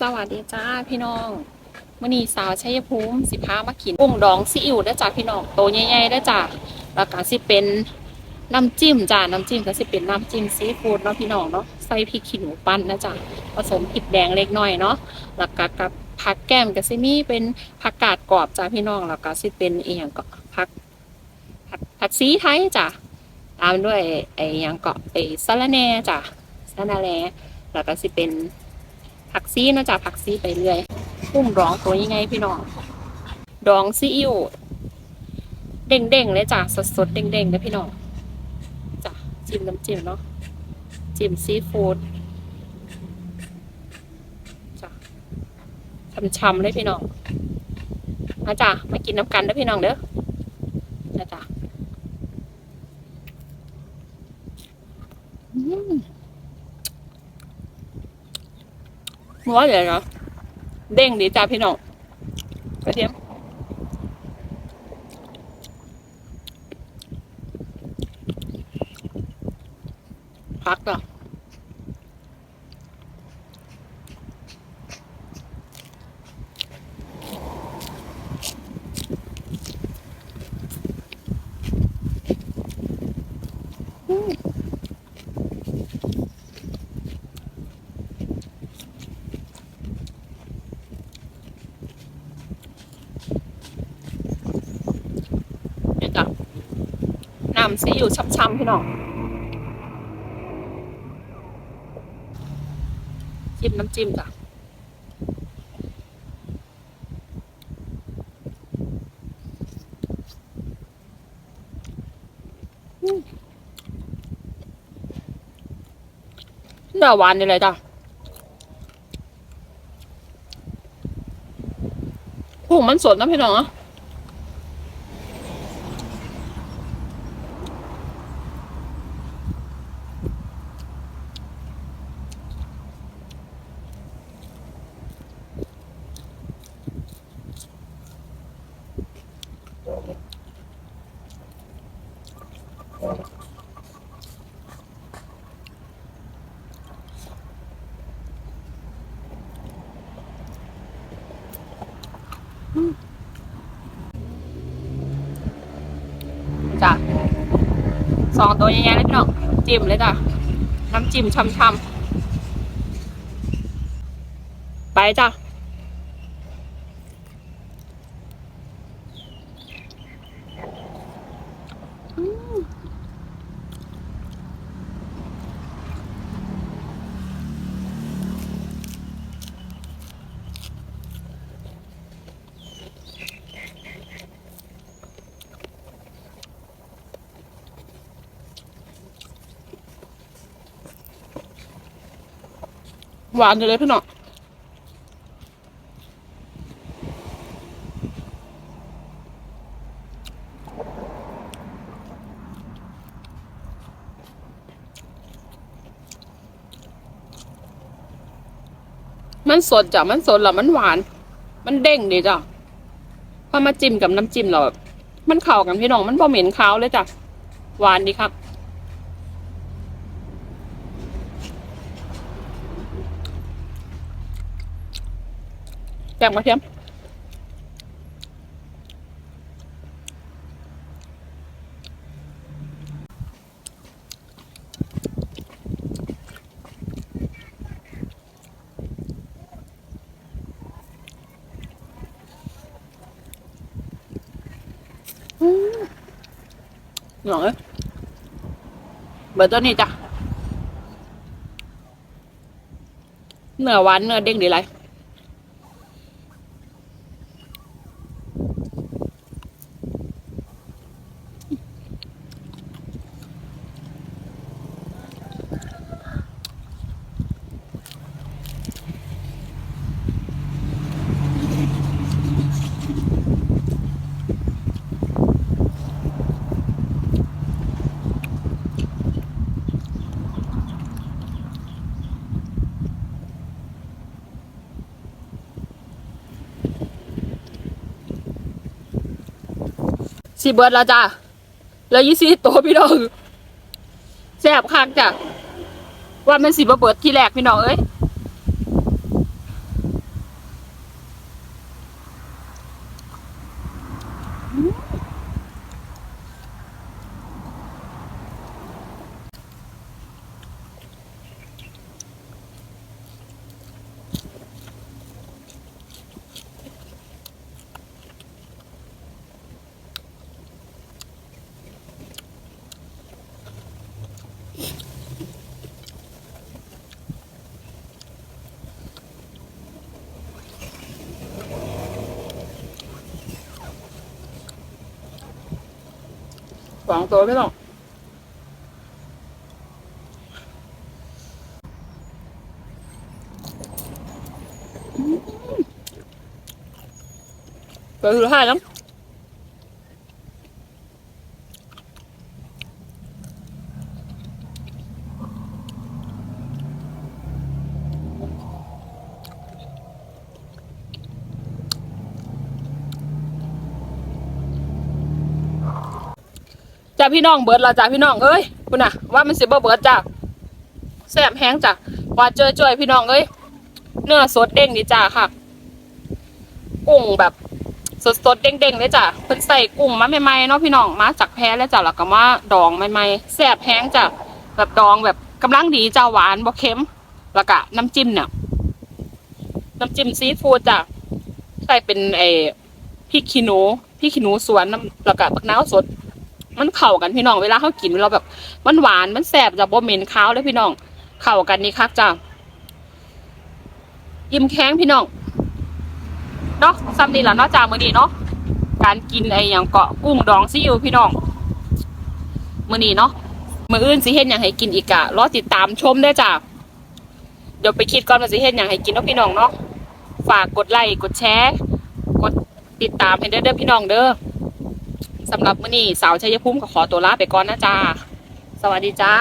สวัสดีจ้าพี่น้องมื่อนี้สาวชัยภูมิสิพามากินกุ้งดองซีอิ๊วได้จ้าพี่น้องโตใหญ่ๆได้จ้าแล้วก็สิเป็นน้ำจิ้มจ้าน้ำจิ้มก็สิเป็นน้ำจิ้มซีฟู้ดเนาะพี่น้องเนาะใส่พริกขี้หนูปั้นนะจ้าผสมพริกแดงเล็กน้อยเนาะแล้วก็กับผักแก้มก็สิมีเป็นผักกาดกรอบจ้าพี่น้องแล้วก็สิเป็นอีหยังก็ผักผักผักซีไทยจ้าตามด้วยไอ้ยังเก็ไอ้สะระแหน่จ้าสะระแหน่แล้วก็สิเป็น ผักซีนะจ๊ะผักซีไปเรื่อยกุ้งดองตัวยังไงพี่น้องดองซีอิ๊วเด้งๆเลยจ้ะสดๆเด้งๆเลยพี่น้องจ้ะจิ้มน้ำจิ้มเนาะจิ้มซีฟู้ดจ้ะช่ำๆเลยพี่น้องมาจ้ะมากินน้ำกันนะพี่น้องเด้อนะจ้ะอื มัวเลยเนาะเด้งดีจ้าพี่น้องกระเทียมพักก่อนาะ น้ำซีอิ๊วช้ำๆพี่น้องจิ้มน้ำจิ้มจ้ะเนื้อหวานนี่เลยจ้ะกุ้งมันสดนะพี่น้องอะ จ้ะสองตัวใหญ่ๆเลยพี่น้องจิ้มเลยจ้ะน้ำจิ้มช่ำๆไปจ้ะ หวานอยู่เลยพี่น้องมันสดจ้ะ มันสดแล้วมันหวาน มันเด้งดีจ้ะ พอมาจิ้มกับน้ำจิ้มเราแบบมันเข้ากันพี่น้อง มันพอเหม็นคาวเลยจ้ะ หวานดีครับ แกงกระเทียมอืมหน่อยเบอร์ตัวนี้จ้ะเนื้อหวานเนื้อเด้งดีไร สิเบิร์ดแล้วจ้ะแล้วยี่สิบตัวพี่น้องแซ่บคักจ้ะว่ามันสิบเบิร์ดที่แรกพี่น้องเอ้ย สองตัวพี่น้องตัวสุดท้ายแล้ว จ้าพี่น้องเบิร์ดละจ้าพี่น้องเอ้ยคุณน่ะว่ามันสิบ่เบิร์ดจ้าแซ่บแห้งจ้ะว่าเจอจ่อยพี่น้องเอ้ยเนื้อสดเด้งดีจ้าค่ะ กุ้งแบบสดสดๆเด้งเลยจ้ะเพิ่นใส่กุ้งมาใหม่ๆเนาะพี่น้องมาจากแพแล้วจ้ะแล้วก็มาดองใหม่ๆแซ่บแห้งจ้ะแบบดองแบบกำลังดีจ้าหวานบ่เค็มแล้วก็น้ำจิ้มเนี่ยน้ำจิ้มซีฟู้ดจ้ะใส่เป็นไอ้พริกขี้หนูพริกขี้หนูสวนน้ำแล้วก็บักนาวสด มันเข้ากันพี่น้องเวลาเขากินเราแบบมันหวานมันแซ่บจะบ่เหม็นคาวเลยพี่น้อง เข้ากันนี่คักจ้ะยิ้มแข้งพี่น้องเนาะซ้ำนี่แหละเนาะจากมือนี้เนาะการกินไอ้หยังเกาะกุ้งดองซีอิ๊วพี่น้องมือนี้เนาะมืออื่นสิเฮ็ดหยังให้กินอีกอะรอติดตามชมได้จ้ะเดี๋ยวไปคิดก่อนว่าสิเฮ็ดหยังให้กินเนาะพี่น้องเนาะฝากกดไลค์กดแชร์ กดติดตามให้เด้อเด้อพี่น้องเด้อ สำหรับมื้อนี้สาวชัยภูมิก็ขอตัวลาไปก่อนนะจ้า สวัสดีจ้า